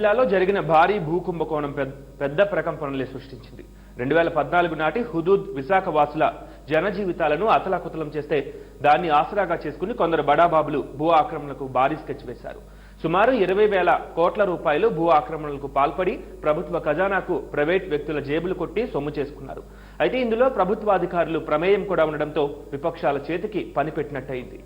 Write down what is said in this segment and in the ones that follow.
జిల్లాలో జరిగిన భారీ భూకుంభకోణం పెద్ద- ప్రకంపనలే సృష్టించింది. రెండు వేల పద్నాలుగు నాటి హుదూద్ విశాఖ వాసుల జనజీవితాలను అతలాకుతలం చేస్తే దాన్ని ఆసరాగా చేసుకుని కొందరు బడాబాబులు భూ ఆక్రమణలకు భారీ స్కెచ్ వేశారు. సుమారు ఇరవై వేల కోట్ల రూపాయలు భూ ఆక్రమణలకు పాల్పడి ప్రభుత్వ ఖజానాకు ప్రైవేట్ వ్యక్తుల జేబులు కొట్టి సొమ్ము చేసుకున్నారు. అయితే ఇందులో ప్రభుత్వాధికారులు ప్రమేయం కూడా ఉండడంతో విపక్షాల చేతికి పనిపెట్టినట్టయింది.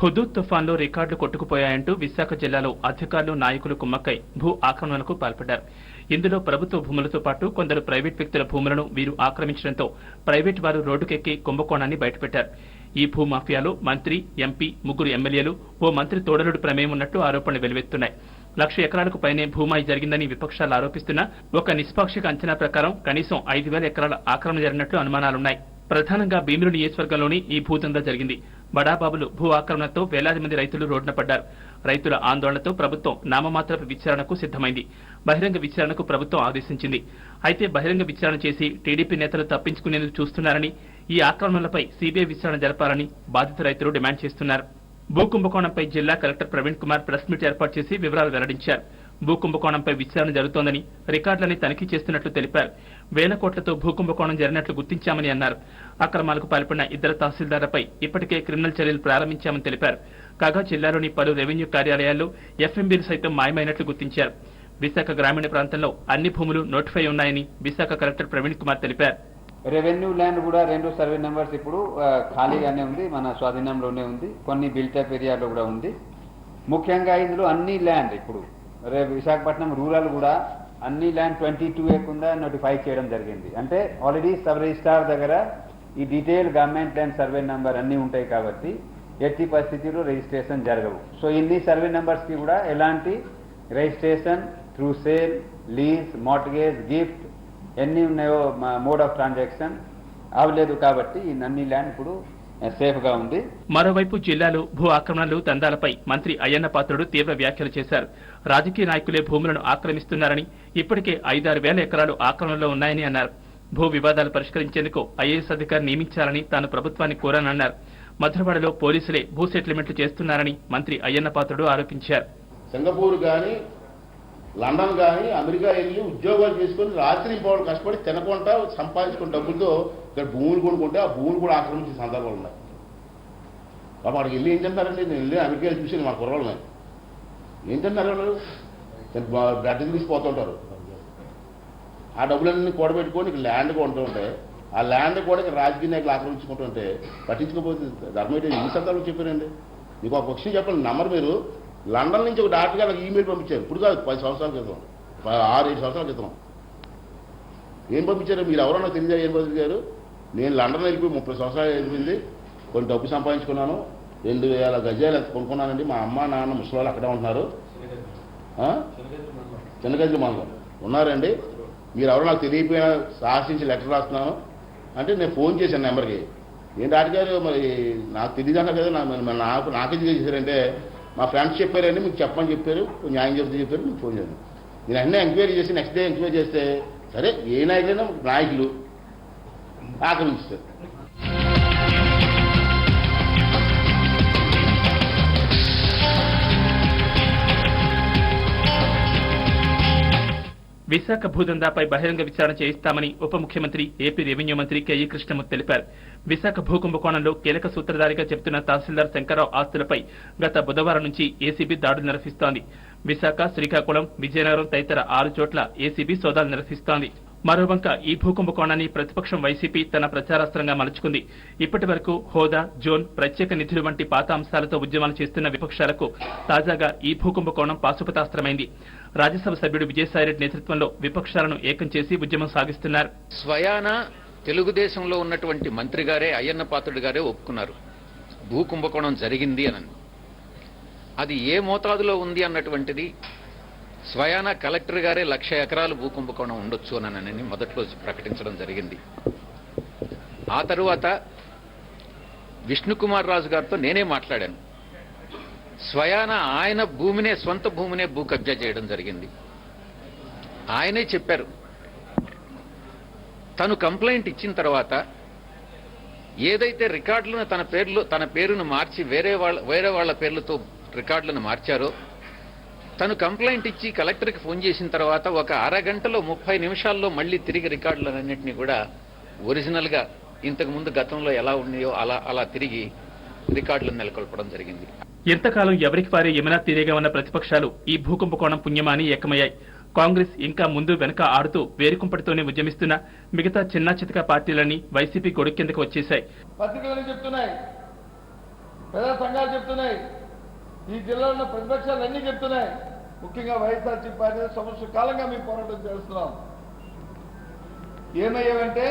హుదూద్ తుఫాన్లో రికార్డులు కొట్టుకుపోయాయంటూ విశాఖ జిల్లాలో అధికారులు నాయకులు కుమ్మక్కై భూ ఆక్రమణలకు పాల్పడ్డారు. ఇందులో ప్రభుత్వ భూములతో పాటు కొందరు ప్రైవేట్ వ్యక్తుల భూములను వీరు ఆక్రమించడంతో ప్రైవేట్ వారు రోడ్డుకెక్కి కుంభకోణాన్ని బయటపెట్టారు. ఈ భూ మాఫియాలో మంత్రి ఎంపీ ముగ్గురు ఎమ్మెల్యేలు ఓ మంత్రి తోడలుడు ప్రమేయం ఉన్నట్టు ఆరోపణలు వెలువెత్తున్నాయి. లక్ష ఎకరాలకు పైనే భూమాయి జరిగిందని విపక్షాలు ఆరోపిస్తున్నా ఒక నిష్పాక్షిక అంచనా ప్రకారం కనీసం ఐదు వేల ఎకరాల ఆక్రమణ జరిగినట్లు అనుమానాలున్నాయి. ప్రధానంగా భీమిలి నియోజకవర్గంలోని ఈ భూదందా జరిగింది. బడాబాబులు భూ ఆక్రమణతో వేలాది మంది రైతులు రోడ్డున పడ్డారు. రైతుల ఆందోళనతో ప్రభుత్వం నామమాత్రపు విచారణకు సిద్ధమైంది. బహిరంగ విచారణకు ప్రభుత్వం ఆదేశించింది. అయితే బహిరంగ విచారణ చేసి టీడీపీ నేతలు తప్పించుకునేందుకు చూస్తున్నారని ఈ ఆక్రమణలపై సీబీఐ విచారణ జరపాలని బాధిత రైతులు డిమాండ్ చేస్తున్నారు. భూ కుంభకోణంపై జిల్లా collector Praveen Kumar press meet ఏర్పాటు చేసి వివరాలు వెల్లడించారు. భూ కుంభకోణంపై విచారణ జరుగుతోందని రికార్డులని తనిఖీ చేస్తున్నట్లు తెలిపారు. వేల కోట్లతో భూకుంభకోణం జరిగినట్లు గుర్తించామని అన్నారు. అక్రమాలకు పాల్పడిన ఇద్దరు తహసీల్దార్లపై ఇప్పటికే క్రిమినల్ చర్యలు ప్రారంభించామని తెలిపారు. కాగా జిల్లాలోని పలు రెవెన్యూ కార్యాలయాల్లో ఎఫ్ఎంబీలు సైతం మాయమైనట్లు గుర్తించారు. విశాఖ గ్రామీణ ప్రాంతంలో అన్ని భూములు నోటిఫై ఉన్నాయని విశాఖ కలెక్టర్ ప్రవీణ్ కుమార్ తెలిపారు. రెవెన్యూ ల్యాండ్ కూడా రెండు సర్వే నెంబర్స్ ఇప్పుడు ఖాళీగానే ఉంది మన స్వాధీనంలోనే ఉంది. కొన్ని బిల్టప్ ఏరియాలో కూడా ఉంది. ముఖ్యంగా ఇందులో అన్ని ల్యాండ్ ఇప్పుడు విశాఖపట్నం రూరల్ కూడా అన్ని ల్యాండ్ ట్వంటీ టూ కింద నోటిఫై చేయడం జరిగింది. అంటే ఆల్రెడీ సబ్ రిజిస్టార్ దగ్గర ఈ detail government land survey number అన్నీ ఉంటాయి కాబట్టి ఎట్టి పరిస్థితిలో రిజిస్ట్రేషన్ జరగవు. సో ఇన్ని సర్వే నెంబర్స్కి కూడా ఎలాంటి registration through sale lease mortgage gift ఎన్ని ఉన్నాయో మోడ్ ఆఫ్ ట్రాన్సాక్షన్ అవలేదు కాబట్టి ఈ అన్ని ల్యాండ్ ఇప్పుడు సేఫ్గా ఉంది. మరోవైపు జిల్లాలో భూ ఆక్రమణలు దందాలపై మంత్రి అయ్యన్న పాత్రుడు తీవ్ర వ్యాఖ్యలు చేశారు. రాజకీయ నాయకులే భూములను ఆక్రమిస్తున్నారని ఇప్పటికే ఐదారు వేల ఎకరాలు ఆక్రమణలో ఉన్నాయని అన్నారు. భూ వివాదాలు పరిష్కరించేందుకు ఐఏఎస్ అధికారి నియమించాలని తాను ప్రభుత్వాన్ని కోరానన్నారు. మధురవాడలో పోలీసులే భూ సెటిల్మెంట్లు చేస్తున్నారని మంత్రి అయ్యన్న పాత్రుడు ఆరోపించారు. సింగపూర్ కానీ లండన్ కానీ అమెరికా వెళ్ళి ఉద్యోగాలు చేసుకొని రాత్రి పోవడం కష్టపడి తినకుండా సంపాదించుకున్న డబ్బులతో ఇక్కడ భూములు కొనుక్కుంటే ఆ భూములు కూడా ఆక్రమించే సందర్భాలు ఉన్నాయి. పాపం అక్కడికి వెళ్ళి ఏం తింటారండి? నేను వెళ్ళి అమెరికా వెళ్ళి చూసాను మా కుర్రాళ్ళు ఏం తింటారు వాళ్ళు? గడ్డ తీసిపోతుంటారు ఆ డబ్బులన్నీ కూడబెట్టుకొని ఇక్కడ ల్యాండ్ కొంటూ ఉంటే ఆ ల్యాండ్ కూడా ఇక్కడ రాజకీయ నాయకులు ఆక్రమించుకుంటుంటే పట్టించుకోకపోతే ధర్మేట ఎన్ని సందర్భాలు చెప్పారండి. మీకు ఒక పక్షి చెప్పండి నమ్మరు మీరు. లండన్ నుంచి ఒక డాక్టర్ నాకు ఈమెయిల్ పంపించారు. ఇప్పుడు కాదు పది సంవత్సరాల క్రితం. ఆరు ఏడు సంవత్సరాల క్రితం. ఏం పంపించారు? మీరు ఎవరన్నా తెలియదా ఏం పంపించారు? నేను లండన్ వెళ్ళిపోయి ముప్పై సంవత్సరాలు వెళ్ళిపోయింది. కొన్ని డబ్బు సంపాదించుకున్నాను. రెండు వేల గజాలు ఎంత కొనుక్కున్నానండి. మా అమ్మ నాన్న ముసలి అక్కడే ఉంటున్నారు. ఆ? చిన్నగజ్జి ఉన్నారండి. మీరు ఎవరో నాకు తెలియపోయినా సాహసించి లెటర్ రాస్తున్నాను. అంటే నేను ఫోన్ చేశాను నెంబర్కి. ఏంటి అడిగారు మరి నాకు తెలియదు అన్న కదా నా- మరి నాకు నాకెందుకు చేశారంటే మా ఫ్రెండ్స్ చెప్పారండి మీకు చెప్పమని చెప్పారు న్యాయం చెప్తే చెప్పారు మీకు ఫోన్ చేశాను నేను అన్నీ ఎంక్వైరీ చేసి నెక్స్ట్ డే ఎంక్వైరీ చేస్తే సరే ఏ నాయకులైనా నాయకులు ఆక్రమిస్తారు విశాఖ భూదందాపై బహిరంగ విచారణ చేయిస్తామని ఉప ముఖ్యమంత్రి ఏపీ రెవెన్యూ మంత్రి కెఈ కృష్ణమూర్తి తెలిపారు. విశాఖ భూకుంభకోణంలో కీలక సూత్రధారిగా చెప్తున్న తహసీల్దార్ శంకర్రావు ఆస్తులపై గత బుధవారం నుంచి ఏసీబీ దాడులు నిర్వహిస్తోంది. విశాఖ శ్రీకాకుళం విజయనగరం తదితర ఆరు చోట్ల ఏసీబీ సోదాలు నిర్వహిస్తోంది. మరోవంక ఈ భూకుంభకోణాన్ని ప్రతిపక్షం వైసీపీ తన ప్రచారాస్త్రంగా మలుచుకుంది. ఇప్పటి వరకు హోదా జోన్ ప్రత్యేక నిధులు వంటి పాత అంశాలతో ఉద్యమాలు చేస్తున్న విపక్షాలకు తాజాగా ఈ భూకుంభకోణం పాశుపతాస్త్రమైంది. రాజ్యసభ సభ్యుడు విజయసాయిరెడ్డి నేతృత్వంలో విపక్షాలను ఏకం చేసి ఉద్యమం సాగిస్తున్నారు. స్వయాన తెలుగుదేశంలో ఉన్నటువంటి మంత్రి గారే అయ్యన్న పాత్రుడు గారే ఒప్పుకున్నారు. భూ కుంభకోణం జరిగింది అని అది ఏ మోతాదులో ఉంది అన్నటువంటిది స్వయాన కలెక్టర్ గారే లక్ష ఎకరాలు భూ కుంభకోణం ఉండొచ్చు అని మొదట్లో ప్రకటించడం జరిగింది. ఆ తరువాత విష్ణుకుమార్ రాజు గారితో నేనే మాట్లాడాను. స్వయాన ఆయన భూమినే స్వంత భూమినే భూ కబ్జా చేయడం జరిగింది. ఆయనే చెప్పారు తను కంప్లైంట్ ఇచ్చిన తర్వాత ఏదైతే రికార్డులను తన పేర్లు తన పేరును మార్చి వేరే వాళ్ళ వేరే వాళ్ళ పేర్లతో రికార్డులను మార్చారో తను కంప్లైంట్ ఇచ్చి కలెక్టర్కి ఫోన్ చేసిన తర్వాత ఒక అరగంటలో ముప్పై నిమిషాల్లో మళ్ళీ తిరిగి రికార్డులన్నింటినీ కూడా ఒరిజినల్గా ఇంతకుముందు గతంలో ఎలా ఉన్నాయో అలా అలా తిరిగి రికార్డులను నెలకొల్పడం జరిగింది. ఎంతకాలం ఎవరికి వారే యమునా తీరేగా ఉన్న ప్రతిపక్షాలు ఈ భూకుంభకోణం పుణ్యమాని ఏకమయ్యాయి. కాంగ్రెస్ ఇంకా ముందు వెనక ఆడుతూ వేరుకుంపటితోనే ఉద్యమిస్తున్న మిగతా చిన్న చితక పార్టీలన్నీ వైసీపీ గొడుగు కిందకు వచ్చేశాయి. పత్రికలు చెప్తున్నాయి. ప్రజా సంఘాలు చెప్తున్నాయి. ఈ జిల్లాలో ఉన్న ప్రతిపక్షాలు అన్ని చెప్తున్నాయి. ముఖ్యంగా వైఎస్ఆర్సీ పార్టీ సంవత్సర కాలంగా మేము పోరాటం చేస్తున్నాం. ఏమయ్యావంటే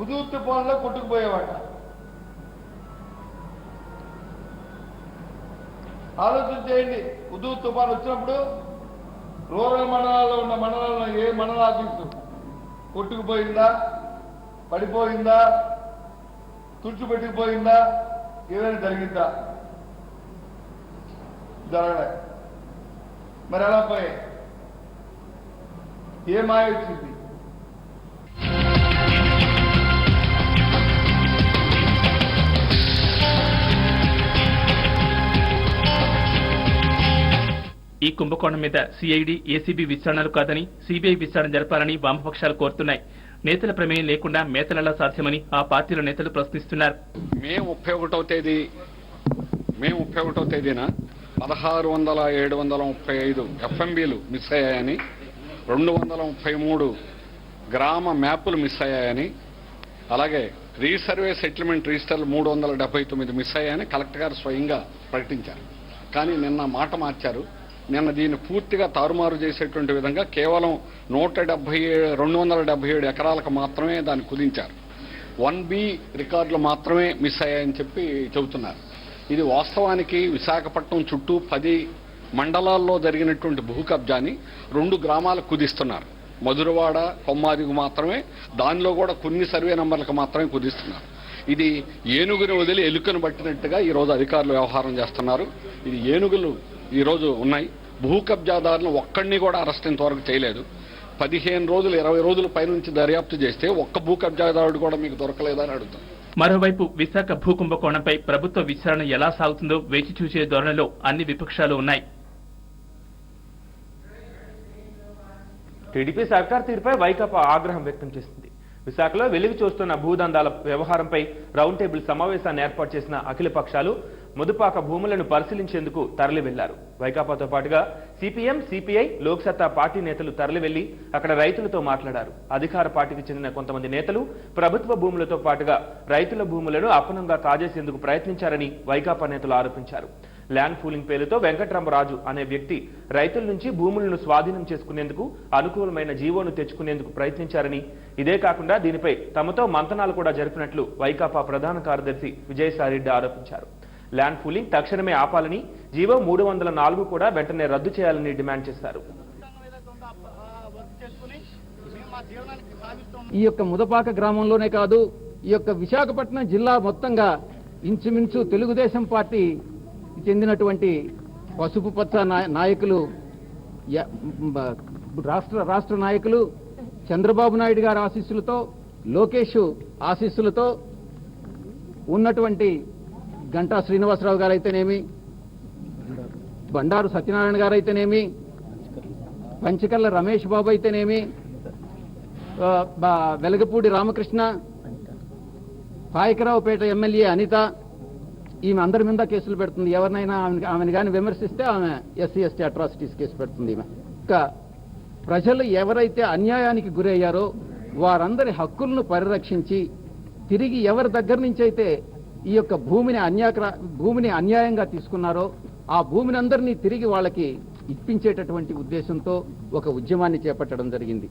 పుదువు తుఫాన్లో కొట్టుకుపోయేవాట ఆలోచన చేయండి. ఉదూ తుఫాన్ వచ్చినప్పుడు రూరల్ మండలాల్లో ఉన్న మండలాల్లో ఏ మండల ఆఫీసు? కొట్టుకుపోయిందా? పడిపోయిందా? తుడిచిపెట్టుకుపోయిందా ఏదైనా జరిగిందా? జరగలే. మరి ఎలా పోయాయి? ఏ మాయ వచ్చింది? ఈ కుంభకోణం మీద సిఐడి ఏసీబీ విచారణలు కాదని సిబిఐ విచారణ జరపాలని వామపక్షాలు కోరుతున్నాయి. నేతల ప్రమేయం లేకుండా మేతలలా సాధ్యమని ఆ పార్టీల నేతలు ప్రశ్నిస్తున్నారు. మే ముప్పై ఒకటో తేదీ మే ముప్పై ఒకటో తేదీన పదహారు వందల ఏడు వందల ముప్పై ఐదు ఎఫ్ఎంబీలు మిస్ అయ్యాయని రెండు వందల ముప్పై మూడు గ్రామ మ్యాపులు మిస్ అయ్యాయని అలాగే రీసర్వే సెటిల్మెంట్ రిజిస్టర్లు మూడు వందల డెబ్బై తొమ్మిది మిస్ అయ్యాయని కలెక్టర్ గారు స్వయంగా ప్రకటించారు. కానీ నిన్న మాట మార్చారు. నిన్న దీన్ని పూర్తిగా తారుమారు చేసేటువంటి విధంగా కేవలం నూట డెబ్బై రెండు వందల డెబ్బై ఏడు ఎకరాలకు మాత్రమే దాన్ని కుదించారు. వన్ బి రికార్డులు మాత్రమే మిస్ అయ్యాయని చెప్పి చెబుతున్నారు. ఇది వాస్తవానికి విశాఖపట్నం చుట్టూ పది మండలాల్లో జరిగినటువంటి భూ కబ్జాని రెండు గ్రామాలకు కుదిస్తున్నారు. మధురవాడ కొమ్మాదికి మాత్రమే దానిలో కూడా కొన్ని సర్వే నంబర్లకు మాత్రమే కుదిస్తున్నారు. ఇది ఏనుగుని వదిలి ఎలుకను పట్టినట్టుగా ఈ రోజు అధికారులు వ్యవహారం చేస్తున్నారు. ఇది ఏనుగులు ఈరోజు ఉన్నాయి. భూ కబ్జాదారులను ఒక్కడిని కూడా అరెస్ట్ ఇంతవరకు చేయలేదు. పదిహేను రోజులు ఇరవై రోజుల పైనుంచి దర్యాప్తు చేస్తే ఒక్క భూ కబ్జాదారుడు కూడా మీకు దొరకలేదని అడుగుతాం. మరోవైపు విశాఖ భూ కుంభకోణంపై ప్రభుత్వ విచారణ ఎలా సాగుతుందో వేచి చూసే ధోరణిలో అన్ని విపక్షాలు ఉన్నాయి. టీడీపీ సర్కార్ తీరుపై వైకాపా ఆగ్రహం వ్యక్తం చేసింది. విశాఖలో వెలుగు చూస్తున్న భూదందాల వ్యవహారంపై రౌండ్ టేబుల్ సమావేశాన్ని ఏర్పాటు చేసిన అఖిల పక్షాలు ముదుపాక భూములను పరిశీలించేందుకు తరలి వెళ్ళారు వైకాపాతో పాటుగా సిపిఎం సిపిఐ లోక్సత్తా పార్టీ నేతలు తరలి వెళ్ళి అక్కడ రైతులతో మాట్లాడారు. అధికార పార్టీకి చెందిన కొంతమంది నేతలు ప్రభుత్వ భూములతో పాటుగా రైతుల భూములను అపనంగా కాజేసేందుకు ప్రయత్నించారని వైకాపా నేతలు ఆరోపించారు. ల్యాండ్ పూలింగ్ పేరుతో వెంకట్రామరాజు అనే వ్యక్తి రైతుల నుంచి భూములను స్వాధీనం చేసుకునేందుకు అనుకూలమైన జీవోను తెచ్చుకునేందుకు ప్రయత్నించారని ఇదే కాకుండా దీనిపై తమతో మంతనాలు కూడా జరిపినట్లు వైకాపా ప్రధాన కార్యదర్శి విజయసాయిరెడ్డి ఆరోపించారు. ల్యాండ్ పూలింగ్ తక్షణమే ఆపాలని జీవో మూడు వందల నాలుగు కూడా వెంటనే రద్దు చేయాలని డిమాండ్ చేశారు. ఈ యొక్క ముదపాక గ్రామంలోనే కాదు ఈ యొక్క విశాఖపట్నం జిల్లా మొత్తంగా ఇంచుమించు తెలుగుదేశం పార్టీ చెందినటువంటి పసుపు పచ్చ నాయ- నాయకులు రాష్ట్ర రాష్ట్ర నాయకులు చంద్రబాబు నాయుడు గారి ఆశీస్సులతో లోకేష్ ఆశీస్సులతో ఉన్నటువంటి గంటా శ్రీనివాసరావు గారైతేనేమి? బండారు సత్యనారాయణ గారైతేనేమి? పంచకల్ల రమేష్ బాబు అయితేనేమి వెలగపూడి రామకృష్ణ? పాయకరావుపేట ఎమ్మెల్యే అనిత? ఈమె అందరి మీద కేసులు పెడుతుంది. ఎవరినైనా ఆమె ఆమెను కానీ విమర్శిస్తే ఆమె ఎస్సీ ఎస్టీ అట్రాసిటీస్ కేసు పెడుతుంది ఈమె. ఇంకా ప్రజలు ఎవరైతే అన్యాయానికి గురయ్యారో వారందరి హక్కులను పరిరక్షించి తిరిగి ఎవరి దగ్గర నుంచి అయితే ఈ యొక్క భూమిని అన్యాక్ర భూమిని అన్యాయంగా తీసుకున్నారో ఆ భూమిని అందరినీ తిరిగి వాళ్ళకి ఇప్పించేటటువంటి ఉద్దేశంతో ఒక ఉద్యమాన్ని చేపట్టడం జరిగింది.